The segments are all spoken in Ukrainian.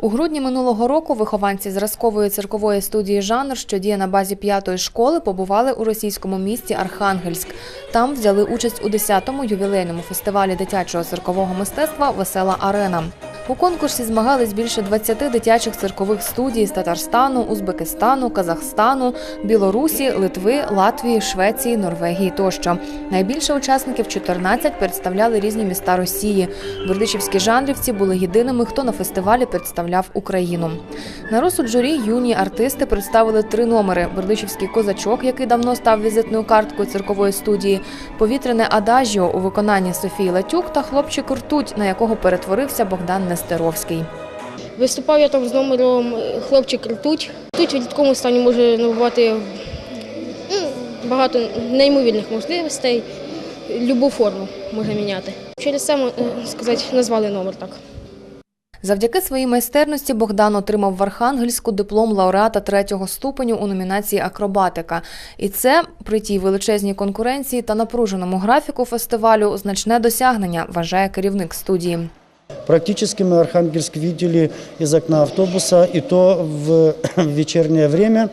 У грудні минулого року вихованці зразкової циркової студії «Жанр», що діє на базі п'ятої школи, побували у російському місті Архангельськ. Там взяли участь у 10-му ювілейному фестивалі дитячого циркового мистецтва Весела арена. У конкурсі змагались більше 20 дитячих циркових студій з Татарстану, Узбекистану, Казахстану, Білорусі, Литви, Латвії, Швеції, Норвегії тощо. Найбільше учасників 14 представляли різні міста Росії. Бердичівські жанрівці були єдиними, хто на фестивалі представляв Україну. На розсуд журі юні артисти представили три номери: Бердичівський козачок, який давно став візитною карткою циркової студії, повітряне адажіо у виконанні Софії Латюк та хлопчик ртуть, на якого перетворився Богдан Нестеровський. Виступав я там з номером е, хлопчик ртуть. Ртуть в рідкому стані може набувати багато неймовірних можливостей, любу форму може міняти. Через це сказати, назвали номер так. Завдяки своїй майстерності Богдан отримав в Архангельську диплом лауреата третього ступеню у номінації Акробатика. І це при тій величезній конкуренції та напруженому графіку фестивалю значне досягнення, вважає керівник студії. Практически мы Архангельск видели из окна автобуса, и то в вечернее время,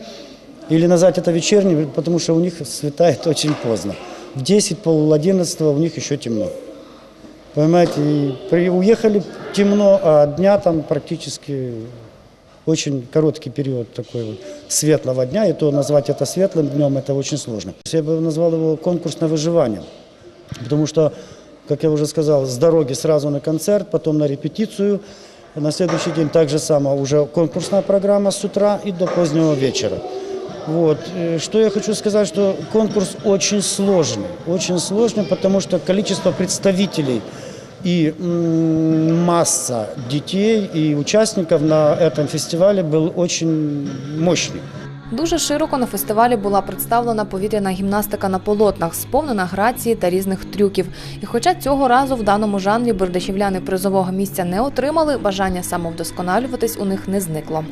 или назвать это вечерним, потому что у них светает очень поздно. В 10, пол 11 у них еще темно. Понимаете, и при, уехали темно, а дня там практически очень короткий период такой вот светлого дня, и то назвать это светлым днем это очень сложно. Я бы назвал его конкурс на выживание, потому что, как я уже сказал, с дороги сразу на концерт, потом на репетицию, на следующий день так же само уже конкурсная программа с утра и до позднего вечера. Вот. Э, Что я хочу сказать, что конкурс очень сложный, очень сложный, потому что количество представителей и масса детей и участников на этом фестивале был очень мощный. Дуже широко на фестивалі була представлена повітряна гімнастика на полотнах, сповнена грації та різних трюків. І хоча цього разу в даному жанрі бердичівляни призового місця не отримали, бажання самовдосконалюватись у них не зникло.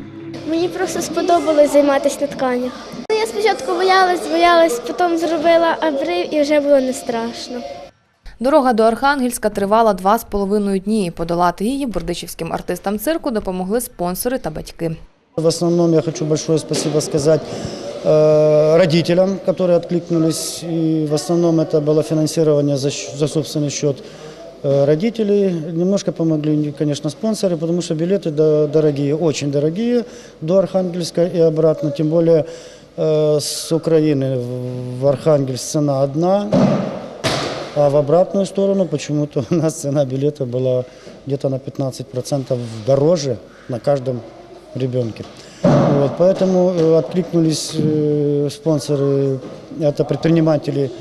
Мені просто сподобалось займатися на тканях. Ну, Я спочатку боялась, боялась, потім зробила обрив і вже було не страшно. Дорога до Архангельська тривала два з половиною дні. Подолати її бердичівським артистам цирку допомогли спонсори та батьки. В основном я хочу большое спасибо сказать э, родителям, которые откликнулись. И в основном это было финансирование за, за собственный счет э, родителей. Немножко помогли, конечно, спонсоры, потому что билеты до- дорогие, очень дорогие до Архангельска и обратно. Тем более э, с Украины в Архангельск цена одна, а в обратную сторону почему-то у нас цена билета была где-то на 15% дороже на каждом ребенке. Вот, поэтому э, откликнулись э, спонсоры, это предприниматели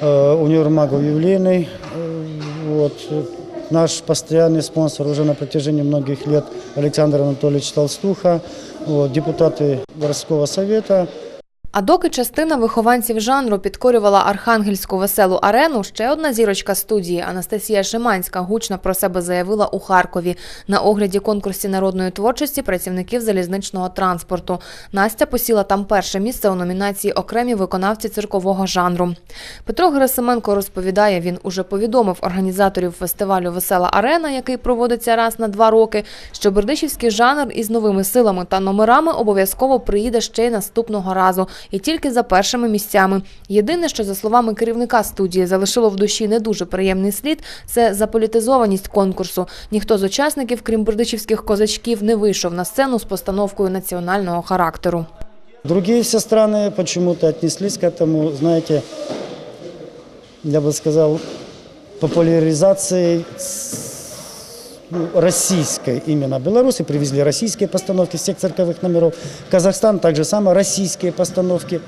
э, универмагов ювелирный. Э, вот, э, наш постоянный спонсор уже на протяжении многих лет Александр Анатольевич Толстуха, вот, депутаты городского совета. а доки частина вихованців жанру підкорювала архангельську веселу арену, ще одна зірочка студії Анастасія Шиманська гучно про себе заявила у Харкові на огляді конкурсі народної творчості працівників залізничного транспорту. Настя посіла там перше місце у номінації Окремі виконавці циркового жанру. Петро Герасименко розповідає, він уже повідомив організаторів фестивалю Весела арена, який проводиться раз на два роки, що бердичівський жанр із новими силами та номерами обов'язково приїде ще й наступного разу, і тільки за першими місцями. Єдине, що за словами керівника студії залишило в душі не дуже приємний слід, це заполітизованість конкурсу. Ніхто з учасників, крім бердичівських козачків, не вийшов на сцену з постановкою національного характеру. Другие все страны почему-то отнеслись к этому, знаете, я бы сказал, популяризацией с- ну, российской именно Беларуси. Привезли российские постановки всех цирковых номеров. Казахстан также само российские постановки.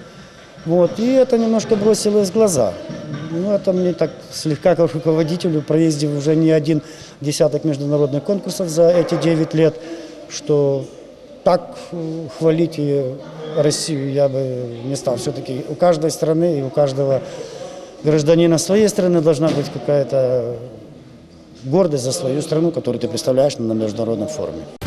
Вот, и это немножко бросилось в глаза. Ну, это мне так слегка как руководителю, проездив уже не один десяток международных конкурсов за эти 9 лет, что так э, хвалить и Россию я бы не стал. Все-таки у каждой страны и у каждого гражданина своей страны должна быть какая-то гордость за свою страну, которую ты представляешь на международном форуме.